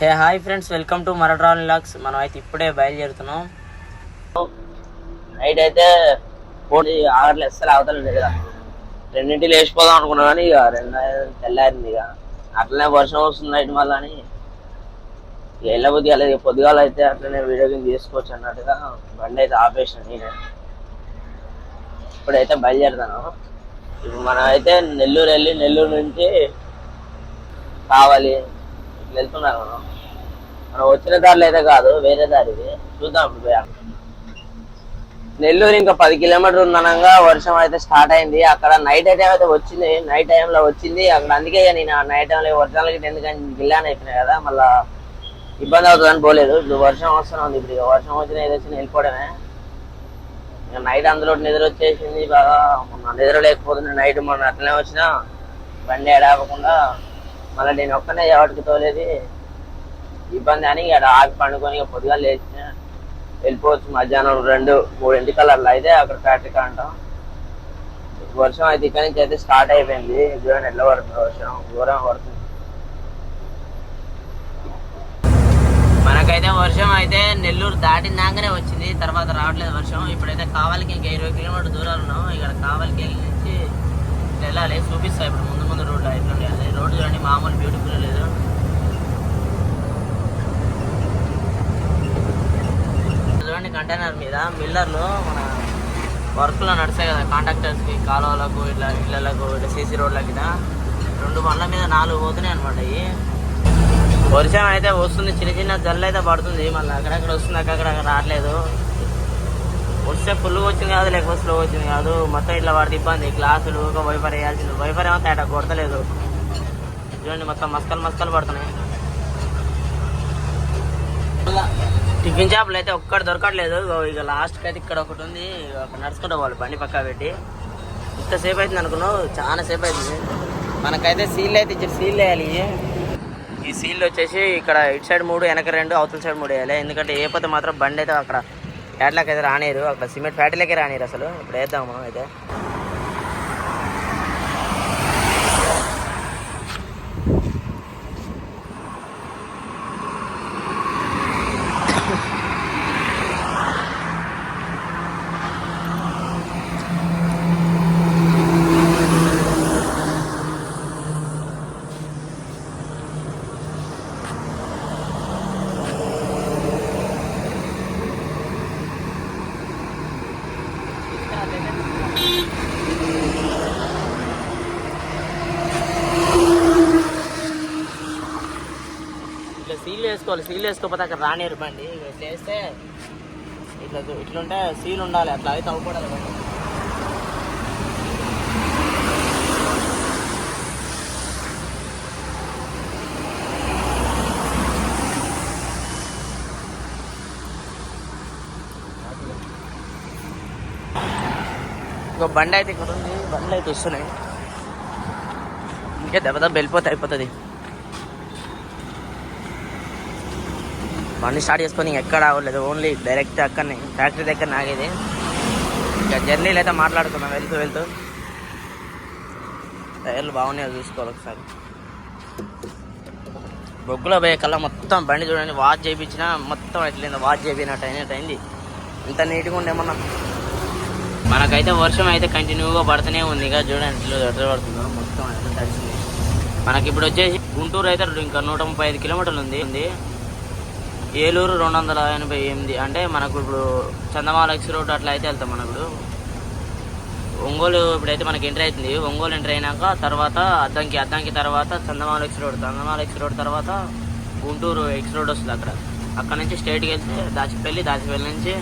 Hey hi friends welcome to మరడ్రాల్ లాక్స్ మనం అయితే ఇప్పుడే బయలుదేరుతున్నాం. నైట్ అయితే పోటీ ఆగట్లే అస్సలు అవతల లేదు కదా. రెండింటి లేచిపోదాం అనుకున్నా కానీ ఇక రెండు తెల్లారింది ఇక. అట్లనే వర్షం వస్తుంది నైట్ మళ్ళీ అని. వెళ్ళబుద్ధి అలాగే పొద్దుగాల అయితే అట్లనే వీడియో గేమ్ తీసుకోవచ్చు అన్నట్టుగా బండి అయితే ఆపేసిన నేనే. ఇప్పుడైతే బయలుదేరుతాను ఇప్పుడు మనం అయితే నెల్లూరు వెళ్ళి నెల్లూరు నుంచి కావాలి. వెళ్తున్నారు వెళ్తున్నాను మనం. మనం వచ్చిన దారిలో అయితే కాదు వేరే దారి చూద్దాం ఇప్పుడు నెల్లూరు ఇంకా పది కిలోమీటర్లు ఉందనగా వర్షం అయితే స్టార్ట్ అయింది. అక్కడ నైట్ టైం అయితే వచ్చింది. నైట్ టైంలో వచ్చింది. అక్కడ అందుకే నేను నైట్ టైంలో వర్షాలకి ఎందుకంటే గిల్లాని అయిపోయినాయి కదా మళ్ళా ఇబ్బంది అవుతుందని పోలేదు. ఇప్పుడు వర్షం వస్తూనే ఉంది. ఇప్పుడు ఇక వర్షం వచ్చిన ఏదో వచ్చిన వెళ్ళిపోవడమే. ఇంకా నైట్ అందులో నిద్ర వచ్చేసింది బాగా. మొన్న నిద్ర లేకపోతుంది నైట్ మొన్న అట్లనే వచ్చినా. బండి ఎడాపకుండా మళ్ళీ నేను ఒక్కనే ఎవరికి తోలేది. ఇబ్బంది అని ఇక ఆగి పండుకొని ఇక పొద్దుగా లేచిన వెళ్ళిపోవచ్చు మధ్యాహ్నం రెండు మూడింటి కలర్లో అయితే అక్కడ ఫ్యాక్టరీ అంటాం వర్షం అయితే ఇక్కడి నుంచి అయితే స్టార్ట్ అయిపోయింది. చూడండి ఎట్లా పడుతుంది వర్షం ఘోరం పడుతుంది మనకైతే వర్షం అయితే నెల్లూరు దాటినాకనే వచ్చింది. తర్వాత రావట్లేదు వర్షం. ఇప్పుడైతే కావాలికి ఇంకా ఇరవై కిలోమీటర్ దూరాలు ఉన్నాం. ఇక్కడ కావాలికి వెళ్ళి నుంచి వెళ్ళాలి. చూపిస్తా ఇప్పుడు ముందు ముందు రోడ్లు ఎట్లా రోడ్డు చూడండి మామూలు బ్యూటిఫుల్ లేదు చూడండి కంటైనర్ మీద మిల్లర్లు మన వర్క్లో నడిచాయి కదా కాంట్రాక్టర్స్కి కాలువలకు ఇట్లా ఇళ్ళకు ఇట్లా సీసీ రోడ్లకి రెండు బండ్ల మీద నాలుగు పోతున్నాయి అనమాట ఇవి వర్షం అయితే వస్తుంది చిన్న చిన్న జల్లు అయితే పడుతుంది. మళ్ళీ అక్కడక్కడ వస్తుంది అక్కడక్కడ రావట్లేదు. వస్తే ఫుల్ వచ్చింది కాదు లేకపోతే స్లో వచ్చింది కాదు. మొత్తం ఇట్లా పడితే ఇబ్బంది. గ్లాసులు ఒక వైఫర్ వేయాల్సింది. వైఫర్ ఏమో తేట కొడతలేదు. చూడండి మొత్తం మస్కలు మస్కలు పడుతున్నాయి. టిఫిన్ షాపులు అయితే ఒక్కటి దొరకట్లేదు. ఇక లాస్ట్కి అయితే ఇక్కడ ఒకటి ఉంది. ఇగో నడుచుకుంటూ పోవాలి బండి పక్కా పెట్టి. ఇంతసేపు అవుతుంది అనుకున్నావు? చాలా సేపు అవుతుంది మనకైతే సీల్ అయితే ఇచ్చారు సీల్ వేయాలి ఈ సీల్ వచ్చేసి ఇక్కడ ఇటు సైడ్ మూడు వెనక రెండు అవతల సైడ్ మూడు వేయాలి. ఎందుకంటే ఏ పోతే మాత్రం బండి అయితే అక్కడ ఫ్యాట్లకి అయితే రానేరు అక్కడ సిమెంట్ ఫ్యాక్టరీలోకి రానేరు అసలు. ఇప్పుడు వేద్దాం మనం అయితే. సీల్ వేసుకోవాలి సీల్ వేసుకోకపోతే అక్కడ రానిరు బండి. చేస్తే ఇట్లా వేస్తే ఇట్లా ఇట్లుంటే సీల్ ఉండాలి అట్లా అయితే అవ్వకూడదు బండి. ఇంకో బండి అయితే ఇక్కడ ఉంది బండ్లు అయితే వస్తున్నాయి. ఇంకా దెబ్బ దెబ్బ వెళ్ళిపోతే అయిపోతుంది. బండి స్టార్ట్ చేసుకొని ఎక్కడ అవ్వలేదు ఓన్లీ డైరెక్ట్ అక్కడనే ఫ్యాక్టరీ దగ్గర ఆగేది. ఇంకా జర్నీలు అయితే మాట్లాడుకున్నాం వెళ్తూ వెళ్తూ. టైర్లు బాగున్నాయో చూసుకోవాలి ఒకసారి. బొగ్గులో పోయే కల్లా మొత్తం బండి చూడండి వాచ్ చేయించిన మొత్తం ఎట్లయింది వాచ్ చేయినట్టు అయినట్టు అయింది. ఇంత నీట్గా ఉండే మనం మనకైతే వర్షం అయితే కంటిన్యూగా పడుతూనే ఉంది. ఇక చూడండి ఇట్లా ఎట్లా పడుతుందో మొత్తం అయితే. తడిసింది మనకి ఇప్పుడు వచ్చేసి గుంటూరు అయితే ఇంకా నూట ముప్పై ఐదు కిలోమీటర్లు ఉంది. ఏలూరు రెండు వందల ఎనభై ఎనిమిది అంటే మనకు ఇప్పుడు చందమాల ఎక్స్ రోడ్ అట్లా అయితే వెళ్తాం మనం ఇప్పుడు. ఒంగోలు ఇప్పుడైతే మనకి ఎంటర్ అవుతుంది. ఒంగోలు ఎంటర్ అయినాక తర్వాత అద్దంకి అద్దంకి తర్వాత Chandamala X road Chandamala X road తర్వాత గుంటూరు ఎక్స్ రోడ్ వస్తుంది అక్కడ. అక్కడ నుంచి స్ట్రైట్కి వెళ్తే దాచిపల్లి దాచిపల్లి నుంచి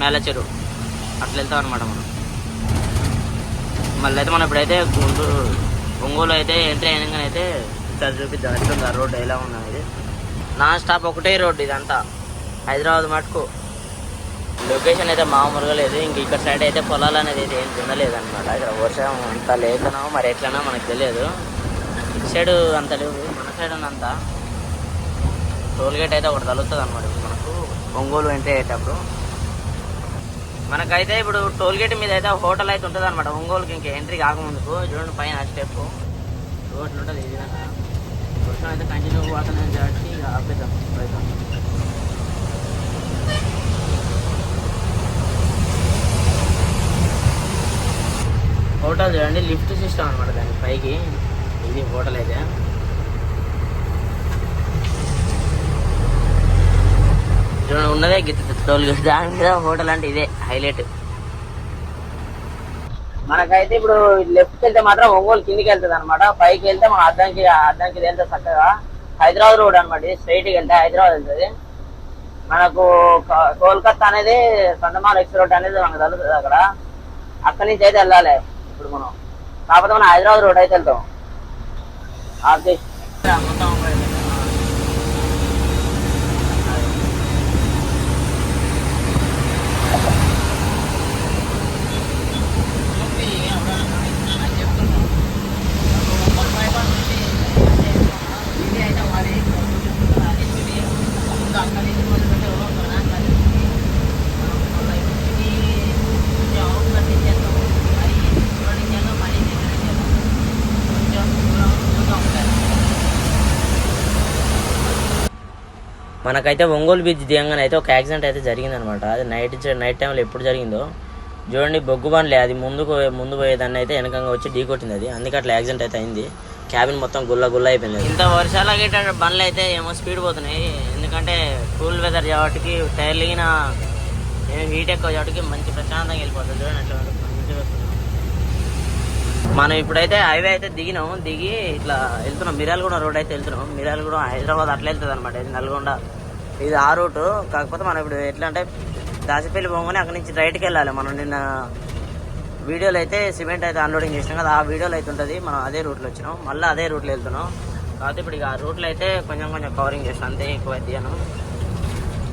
మేలచెరు. అట్లా వెళ్తాం అనమాట మనం. మళ్ళీ అయితే మనం ఇప్పుడైతే గుంటూరు ఒంగోలు అయితే ఎంటర్ అయినాక అయితే చూపిద్దాం. ఎట్లుంది ఆ రోడ్ ఎలా ఉంది అనేది నాన్ స్టాప్ ఒకటే రోడ్డు ఇదంతా. హైదరాబాద్ మటుకు. లొకేషన్ అయితే మామూలుగా లేదు. ఇంక ఇక్కడ సైడ్ అయితే పొలాలు అనేది అయితే ఏం తినలేదు అనమాట ఇక్కడ వర్షం అంత లేకనో మరి ఎట్లనో మనకు తెలియదు. ఇటు సైడ్ అంత లేవు. మన సైడ్ ఉన్నంత. టోల్గేట్ అయితే ఒకటి తగులుతుంది అనమాట ఇప్పుడు మనకు. ఒంగోలు ఎంట్రీ అయ్యేటప్పుడు. మనకైతే ఇప్పుడు టోల్గేట్ మీద అయితే హోటల్ అయితే ఉంటుంది అనమాట ఒంగోలుకి ఇంకా ఎంట్రీ కాకముందుకు. చూడండి పైన స్టెప్ రోడ్లు ఉంటుంది ఈ విధంగా. అయితే కంటిన్యూ పోతున్నాయి కాబట్టి ఇక ఆపేద్దాం రైతాం హోటల్ చూడండి లిఫ్ట్ సిస్టమ్ అనమాట దానికి పైకి. ఇది హోటల్ అయితే. చూడండి ఉన్నదే గిత్త తోలు. దాని మీద హోటల్ అంటే ఇదే హైలైట్. మనకైతే ఇప్పుడు లెఫ్ట్ వెళ్తే మాత్రం ఒంగోలు కిందికి వెళ్తుంది అనమాట పైకి వెళ్తే మన అద్దంకి అద్దంకి వెళ్తే చక్కగా హైదరాబాద్ రోడ్ అనమాట స్ట్రైట్కి వెళ్తే హైదరాబాద్ వెళ్తుంది. మనకు కోల్కత్తా అనేది సందమాల ఎక్స్ రోడ్ అనేది మనకు తగ్గుతుంది అక్కడ. అక్కడి నుంచి అయితే వెళ్ళాలి ఇప్పుడు మనం. కాకపోతే మనం హైదరాబాద్ రోడ్ అయితే వెళ్తాం. ఆర్కే మొత్తం మనకైతే ఒంగోలు బీచ్ దిగంగానే అయితే ఒక యాక్సిడెంట్ అయితే జరిగిందనమాట. అది నైట్ నైట్ టైంలో ఎప్పుడు జరిగిందో చూడండి బొగ్గు బండ్లే అది ముందుకు ముందు పోయేదాన్ని అయితే వెనకంగా వచ్చి ఢీ కొట్టింది అది. అందుకే అట్లా యాక్సిడెంట్ అయితే అయింది. క్యాబిన్ మొత్తం గుల్ల గుల్ల అయిపోయింది ఇంత వర్షాలు గిట్ట బండ్లు అయితే ఏమో స్పీడ్ పోతున్నాయి. ఎందుకంటే కూల్ వెదర్ కాబట్టి టైర్లు గిన హీట్ ఎక్కువ కాబట్టి మంచి ప్రశాంతంగా వెళ్ళిపోతుంది చూడండి అట్లా మంచిగా మనం ఇప్పుడైతే హైవే అయితే దిగినాం దిగి ఇట్లా వెళ్తున్నాం. మిరాలగూడ రోడ్ అయితే వెళ్తున్నాం. మిరాలగూడ హైదరాబాద్ అట్లా వెళ్తుంది అనమాట ఇది నల్గొండ. ఇది ఆ రూటు కాకపోతే మనం ఇప్పుడు ఎట్లా అంటే దాచిపల్లి పోగానే అక్కడి నుంచి రైట్కి వెళ్ళాలి. మనం నిన్న వీడియోలు అయితే సిమెంట్ అయితే అన్లోడింగ్ చేసినాం కదా ఆ వీడియోలు అయితే ఉంటుంది. మనం అదే రూట్లో వచ్చినాం. మళ్ళీ అదే రూట్లో వెళ్తున్నాం. కాకపోతే ఇప్పుడు ఇక ఆ రూట్లో అయితే కొంచెం కొంచెం కవరింగ్ చేసిన అంతే ఎక్కువ దిగాను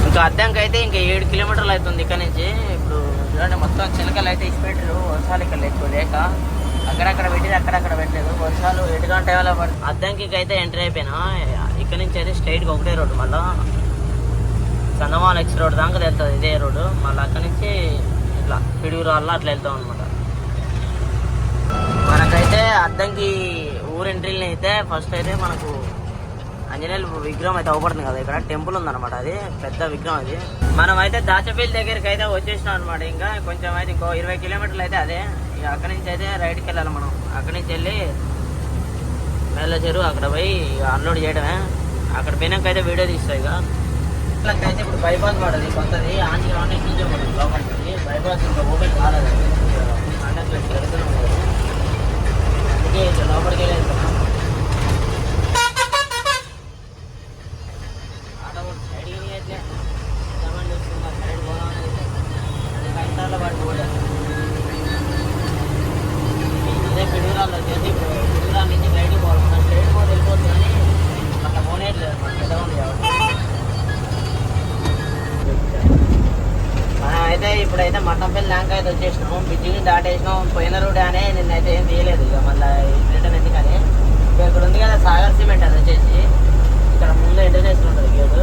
ఇంకా అద్దంకి అయితే ఇంకా ఏడు కిలోమీటర్లు అవుతుంది ఇక్కడ నుంచి. ఇప్పుడు చూడండి మొత్తం చిలకలు అయితే ఇచ్చిపెట్టారు వర్షాలు ఇక్కడ ఎక్కువ లేక. అక్కడక్కడ పెట్టింది అక్కడక్కడ పెట్టలేదు. వర్షాలు ఎటు గంట వేళ అద్దంకి అయితే ఎంటర్ అయిపోయినా. ఇక్కడ నుంచి అయితే స్ట్రైట్గా ఒకటే రోడ్డు మళ్ళీ. చందమాల ఎక్స్ రోడ్ దాకా వెళ్తుంది ఇదే రోడ్డు. మళ్ళీ అక్కడ నుంచి ఇట్లా పిడుగురు వల్ల అట్లా వెళ్తాం అనమాట మనకైతే అద్దంకి ఊరు అయితే ఫస్ట్ అయితే మనకు ఆంజనేయులు విగ్రహం అయితే అవపడుతుంది కదా. ఇక్కడ టెంపుల్ ఉందన్నమాట అది. పెద్ద విగ్రహం అది. మనం అయితే దాచపల్లి దగ్గరికి అయితే వచ్చేసినాం అనమాట ఇంకా కొంచెం అయితే ఇంకో ఇరవై కిలోమీటర్లు అయితే అదే. ఇక అక్కడి నుంచి అయితే రైడ్కి వెళ్ళాలి మనం. అక్కడి నుంచి వెళ్ళి మేళ్ళ అక్కడ పోయి అన్లోడ్ చేయడమే. అక్కడ పోయినాక అయితే వీడియో తీస్తాయి ఇక. అయితే ఇప్పుడు బైపాస్ పడదు కొత్తది. ఆంటీ ఆన్లైన్ నుంచి లోపలికి బైపాస్ ఇంకా ఓపెన్ కాలేదు. అంటే పెడుతున్నాం అందుకే లోపలికి వెళ్ళి సైడ్ అదే కష్టాల్లో వచ్చేసి ఇప్పుడు నుంచి బయటకు పోవాలి. మన స్ట్రైట్ పోతే వెళ్ళిపోతుంది కానీ అట్లా పోనేట్లేదు. మన పెద్ద ఉంది మనం అయితే ఇప్పుడైతే మట్టంపల్లి ల్యాంక్ అయితే వచ్చేసినాం బిజ్జిని దాటేసినాం పోయిన రోడ్ అనే నిన్నైతే ఏం తీయలేదు. ఇక మళ్ళీ రిటర్న్ ఎందుకని? ఇక ఇక్కడ ఉంది కదా సాగర్ సిమెంట్ అది వచ్చేసి. ఇక్కడ ముందు ఇంటర్నేషనల్ ఉంటుంది గేటు.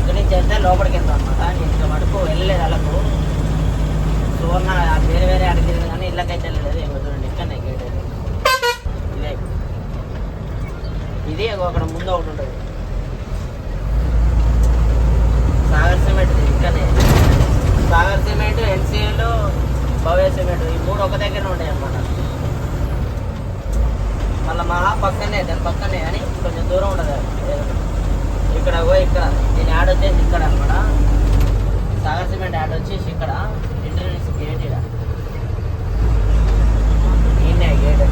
ఇక్కడ నుంచి వెళ్తే లోపలికి వెళ్తాం అనమాట నేను ఇంకా మటుకు వెళ్ళలేదు వాళ్ళకు సువర్ణ వేరే వేరే అడిగింది కానీ ఇళ్ళకైతే వెళ్ళలేదు ఇంకో చూడండి ఇక్కడ గేట్ అది. ఇదే ఇది అక్కడ ముందు ఒకటి ఉంటుంది. సాగర్ సిమెంట్ ఇక్కడనే. Sagar cement NCL Bhavya cement ఈ మూడు ఒక దగ్గర ఉంటాయి అన్నమాట. మళ్ళీ మహా పక్కనే దాని పక్కనే అని కొంచెం దూరం ఉంటుంది ఇక్కడ ఓ ఇక్కడ దీని యాడ్ వచ్చేసి ఇక్కడ అనమాట సాగర్ సిమెంట్ యాడ్ వచ్చేసి ఇక్కడ ఎంట్రన్స్ గేట్ ఇక్కడ. ఈయనే గేట్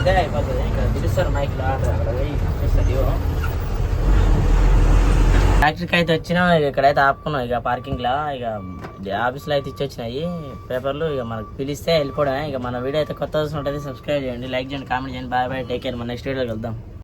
ఇదే అయిపోతుంది ఇక్కడ పిలుస్తారు మైక్లో అక్కడ పోయి పిలుస్తారు ఇవ్వ ఫ్యాక్టరీకి అయితే వచ్చినా ఇక ఇక్కడైతే ఆపుకున్నాం. ఇక పార్కింగ్లో ఇక ఆఫీస్లో అయితే ఇచ్చొచ్చినాయి. పేపర్లు ఇక మనకు పిలిస్తే వెళ్ళిపోవడమే. ఇక మన వీడియో అయితే కొత్త ఉంటుంది సబ్స్క్రైబ్ చేయండి లైక్ చేయండి కామెంట్ చేయండి. Bye bye take care. మన నెక్స్ట్ వీడియోకి వెళ్దాం